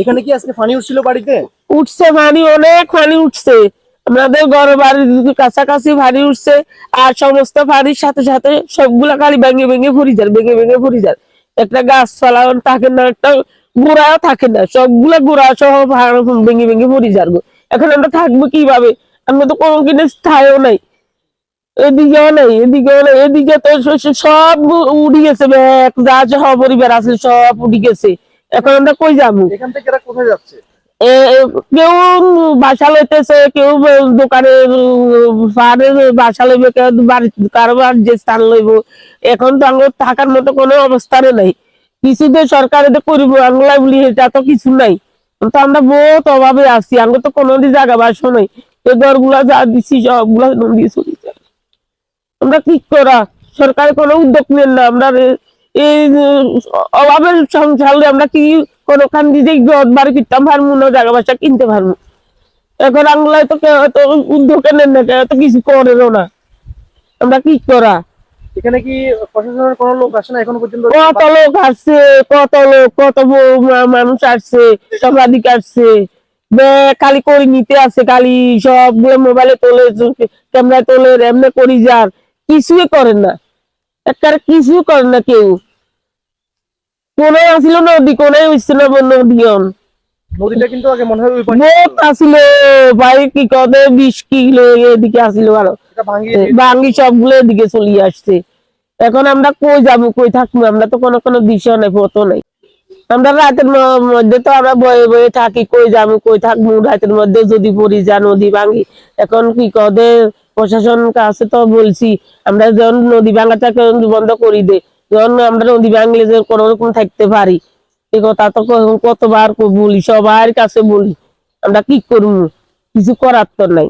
এখানে কি আজকে পানি উঠছিল বাড়িতে? উঠছে পানি অনেক পানি উঠছে। আমাদের ঘর বাড়ির কাছাকাছি পানি উঠছে, আর সমস্ত পানির সাথে সাথে সবগুলা খালি ভেঙে ভেঙে ভরি যায়, ভেঙে ভেঙে ভরি যায়। একটা গাছপালা থাকে না, একটা গোড়াও থাকে না, সবগুলা গোড়া সহ ভেঙে ভেঙে ভরি যার এখন আমরা থাকব কীভাবে? আমরা তো কোনো কিনে স্থায়ও নাই। এদিকেও নাই এদিকেও নাই, এদিকে তো সব উড়ি গেছে ব্যাগ যা যা পরিবার আছে সব উড়ি গেছে। এখন আমরা কই যাব? এখান থেকে এরা কোথায় যাচ্ছে? কেউ বাসা লইতেছে কেউ দোকানে পাহাড়ে বাসা লইবে কেউ বাড়ি কারোবার যে স্থান লইব। এখন তো আঙ্গুর থাকার মতো কোনো অবস্থানে নাই। কিছু তো সরকার এতে করিব আঙ্গুলা বলি এটা তো কিছু নাই। তো আমরা বহুত অভাবে আছি আঙ্গুর তো কোনো জায়গা বাসও নাই। এই ঘরগুলা যা দিছি সবগুলা নদী চলে যায়। আমরা কি করা? সরকার কোনো উদ্যোগ নেন না আমরা এই অভাবের সংসারে আমরা কি কোনখান দিয়ে ঘর বাড়ি কিনতাম পারব না জায়গা বাসা কিনতে পারব। এখন আংলায় তো কেউ তো উদ্যোগ নেন না কেউ তো কিছু করেও না। আমরা কি করা? এখানে কি প্রশাসনের কোনো লোক আসে না এখন পর্যন্ত? কত লোক আসছে কত লোক কত মানুষ আসছে সাংবাদিক আসছে। খালি করে নিতে খালি সবগুলো মোবাইলে তোলে ক্যামেরায় তোলে এমনি করি যার। কিছুই করেন না। একটা কিছু করেন না কেউ। কোনে আসিল নদী কোনে হইছে না নদীয়ন। নদীটা কিন্তু আগে মনে হয় বহুত আসিল ভাই কি কদে বিশ কিলো এদিকে আসিল আরও। বাঙ্গি সবগুলো এদিকে চলিয়ে আসছে। এখন আমরা কই যাব কই থাকব? আমরা তো কোনো কোনো দিশা নাই পথ নাই। আমরা রাতের মধ্যে তো আমরা বয়ে বয়ে থাকি কই যাব কই থাকব? রাতের মধ্যে যদি পড়ি যা নদী ভাঙি এখন কি কদে প্রশাসন কাছে তো বলছি, আমরা যখন নদী ভাঙাটাকে বন্ধ করি দে। যখন আমরা নদী ভাঙলে যে কোনো রকম থাকতে পারি। এ কথা তো কতবার বলি, সবার কাছে বলি। আমরা কি করব? কিছু করার তো নাই।